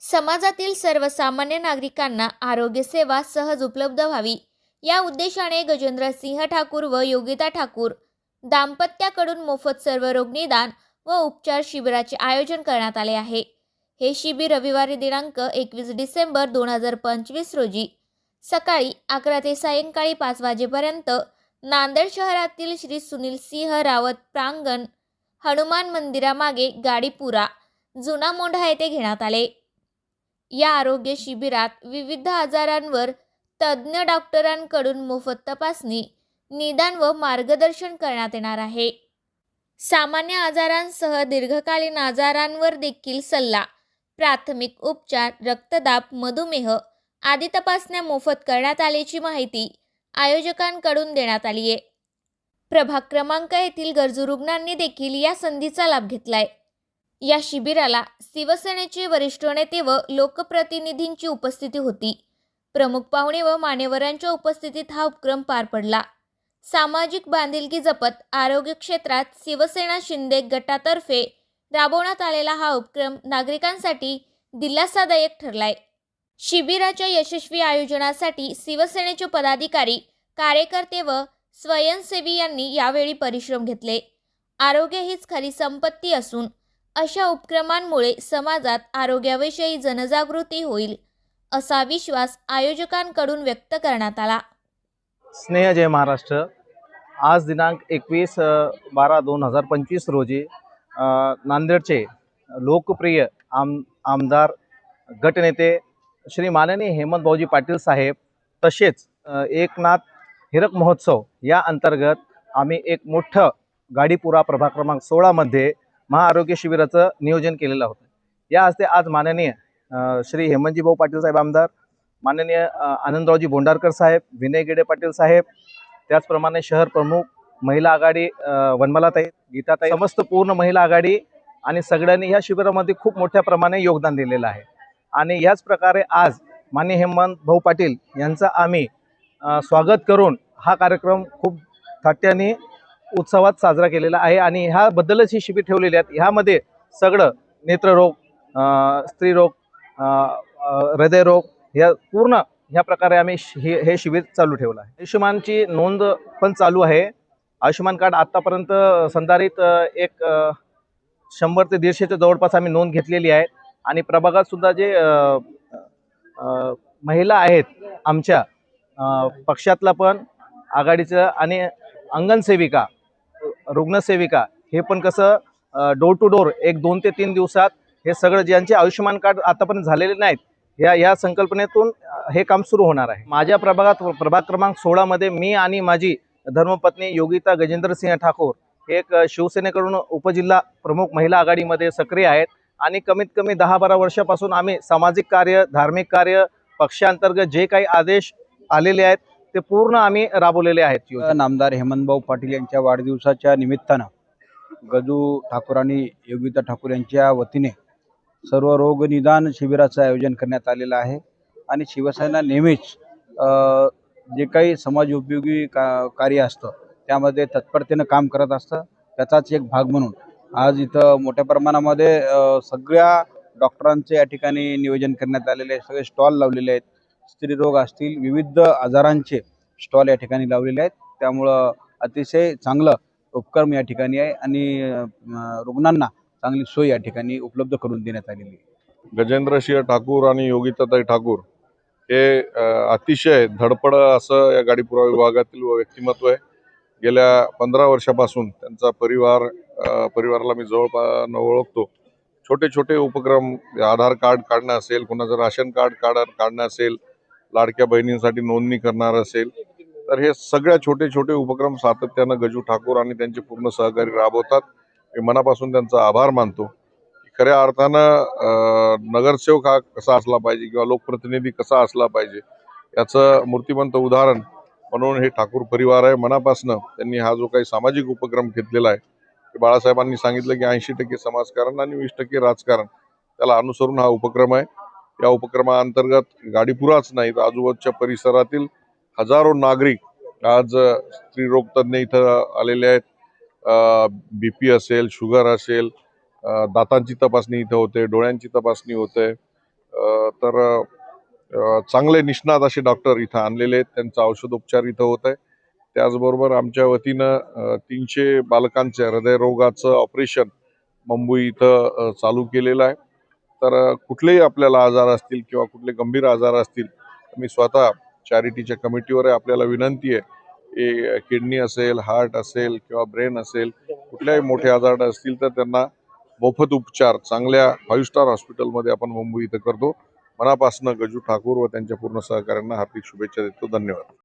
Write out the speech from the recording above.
समाजातील सर्वसामान्य नागरिकांना आरोग्यसेवा सहज उपलब्ध व्हावी. या उद्देशाने गजेंद्र सिंह ठाकूर व योगिता ठाकूर दाम्पत्याकडून मोफत सर्व रोग निदान व उपचार शिबिराचे आयोजन करण्यात आले आहे. हे शिबिर रविवारी दिनांक एकवीस डिसेंबर दोन हजार पंचवीस रोजी सकाळी अकरा ते सायंकाळी पाच वाजेपर्यंत नांदेड शहरातील श्री सुनील सिंह रावत प्रांगण हनुमान मंदिरामागे गाडीपुरा जुना मोंढा येथे घेण्यात आले. या आरोग्य शिबिरात विविध आजारांवर तज्ज्ञ डॉक्टरांकडून मोफत तपासणी निदान व मार्गदर्शन करण्यात येणार आहे. सामान्य आजारांसह दीर्घकालीन आजारांवर देखील सल्ला प्राथमिक उपचार रक्तदाब मधुमेह आदी तपासण्या मोफत करण्यात आल्याची माहिती आयोजकांकडून देण्यात आली आहे प्रभाग क्रमांक येथील गरजू रुग्णांनी देखील या संधीचा लाभ घेतलाय. या शिबिराला शिवसेनेचे वरिष्ठ नेते व लोकप्रतिनिधींची उपस्थिती होती. प्रमुख पाहुणे व मान्यवरांच्या उपस्थितीत हा उपक्रम पार पडला. सामाजिक बांधिलकी जपत आरोग्य क्षेत्रात शिवसेना शिंदे गटातर्फे राबवण्यात आलेला हा उपक्रम नागरिकांसाठी दिलासादायक ठरलाय. शिबिराच्या यशस्वी आयोजनासाठी शिवसेनेचे पदाधिकारी कार्यकर्ते व स्वयंसेवी यांनी यावेळी परिश्रम घेतले. आरोग्य हीच खरी संपत्ती असून अशा उपक्रमांमुळे समाजात आरोग्याविषयी जनजागृती होईल असा विश्वास आयोजकांकडून व्यक्त करण्यात आला. स्नेह जय महाराष्ट्र. आज दिनांक एकवीस बारा दोन हजार पंचवीस रोजी नांदेडचे लोकप्रिय आम आमदार गटनेते श्री माननीय हेमंत भाऊजी पाटील साहेब तसेच एकनाथ हिरक महोत्सव या अंतर्गत आम्ही एक मोठं गाडीपुरा प्रभाग क्रमांक सोळामध्ये महाआरोग्य शिबिराचं नियोजन केलेलं होतं. या हस्ते आज माननीय श्री हेमंतजी भाऊ पाटील साहेब आमदार माननीय आनंदरावजी बोंडारकर साहेब विनय गेडे पाटील साहेब त्याचप्रमाणे शहर प्रमुख महिला आघाडी वनमलाताई वनमालाताई गीताताई समस्त पूर्ण महिला आघाडी आणि सगळ्यांनी ह्या शिबिरामध्ये खूप मोठ्या प्रमाणे योगदान दिलेलं आहे. आणि ह्याच प्रकारे आज मान्य हेमंत भाऊ पाटील यांचं आम्ही स्वागत करून हा कार्यक्रम खूप थाट्याने उत्सवात साजरा केलेला आहे आणि ह्याबद्दलच ही शिबिर ठेवलेली आहेत. ह्यामध्ये सगळं नेत्ररोग स्त्रीरोग हृदयरोग या पूर्ण ह्या प्रकारे आम्ही शि- हे हे शिबिर चालू ठेवलं आहे. आयुष्यमानची नोंद पण चालू आहे. आयुष्यमान कार्ड आत्तापर्यंत संधारित एक शंभर ते दीडशेच्या जवळपास आम्ही नोंद घेतलेली आहे आणि प्रभागात सुद्धा जे महिला आहेत आमच्या पक्षातला पण आघाडीचं आणि अंगणसेविका रुग्णसेविका हे पण कसं डोर टू डोर एक दोन ते तीन दिवसात हे सगळं ज्यांचे आयुष्यमान कार्ड आतापर्यंत झालेले नाहीत या या संकल्पनेतून हे काम सुरू होणार आहे. माझ्या प्रभागात प्रभाग क्रमांक सोळामध्ये मी आणि माझी धर्मपत्नी योगिता गजेंद्र सिंह ठाकूर हे एक शिवसेनेकडून उपजिल्हा प्रमुख महिला आघाडीमध्ये सक्रिय आहेत आणि कमीत कमी दहा बारा वर्षापासून आम्ही सामाजिक कार्य धार्मिक कार्य पक्षांतर्गत जे काही आदेश आलेले आहेत ते पूर्ण आम्ही राबवलेले आहेत नामदार हेमंतभाऊ पाटील यांच्या वाढदिवसाच्या निमित्तानं गजू ठाकूर आणि योगिता ठाकूर यांच्या वतीने सर्व रोग निदान शिबिराचं आयोजन करण्यात आलेलं आहे. आणि शिवसेना नेहमीच जे काही समाज उपयोगी का कार्य असतं त्यामध्ये तत्परतेनं काम करत असतं. त्याचाच एक भाग म्हणून आज इथं मोठ्या प्रमाणामध्ये सगळ्या डॉक्टरांचे या ठिकाणी नियोजन करण्यात आलेले आहे. सगळे स्टॉल लावलेले आहेत. स्त्रीरोग असतील विविध आजारांचे स्टॉल या ठिकाणी लावलेले आहेत. त्यामुळं अतिशय चांगलं उपक्रम या ठिकाणी आहे आणि रुग्णांना चांगली सोय या ठिकाणी उपलब्ध करून देण्यात आलेली आहे. गजेंद्रसिंह ठाकूर आणि योगिताताई ठाकूर हे अतिशय धडपड असं या गाडीपुरा विभागातील व्यक्तिमत्व आहे. गेल्या पंधरा वर्षापासून त्यांचा परिवार परिवाराला मी जवळपास ओळखतो. छोटे छोटे उपक्रम आधार कार्ड काढणं असेल कोणाचं राशन कार्ड काढ काढणं असेल लाडक्या बहिणींसाठी नोंदणी करणार असेल तर हे सगळ्या छोटे छोटे उपक्रम सातत्यानं गजू ठाकूर आणि त्यांचे पूर्ण सहकारी राबवतात. मी मनापासून त्यांचा आभार मानतो. खऱ्या अर्थानं नगरसेवक हा कसा असला पाहिजे किंवा लोकप्रतिनिधी कसा असला पाहिजे याचं मूर्तिमंत उदाहरण म्हणून हे ठाकूर परिवार आहे. मनापासनं त्यांनी हा जो काही सामाजिक उपक्रम घेतलेला आहे बाळासाहेबांनी सांगितलं की ऐंशी टक्के समाजकारण आणि वीस टक्के राजकारण त्याला अनुसरून हा उपक्रम आहे. या उपक्रमाअंतर्गत गाडीपुराच नाही तर आजूबाजूच्या परिसरातील हजारो नागरिक आज अं, स्त्रीरोग तज्ज्ञ इथं आलेले आहेत. बी पी असेल शुगर असेल दातांची तपासणी इथं होते डोळ्यांची तपासणी होते. तर चांगले निष्णात असे डॉक्टर इथं आणलेले आहेत. त्यांचा औषधोपचार इथं होत आहे. त्याचबरोबर आमच्या वतीनं तीनशे बालकांच्या हृदयरोगाचं ऑपरेशन मुंबई इथं चालू केलेलं आहे. तर कुठलेही आपल्याला आजार असतील किंवा कुठले गंभीर आजार असतील मी स्वतः चॅरिटीच्या कमिटीवर आपल्याला विनंती आहे किडनी असेल हार्ट असेल किंवा ब्रेन असेल कुठल्याही मोठे आजार असतील तर त्यांना मोफत उपचार चांगल्या फाईव्ह स्टार हॉस्पिटलमध्ये आपण मुंबई इथं करतो. मनापासून गजू ठाकूर व त्यांच्या पूर्ण सहकाऱ्यांना हार्दिक शुभेच्छा देतो. धन्यवाद.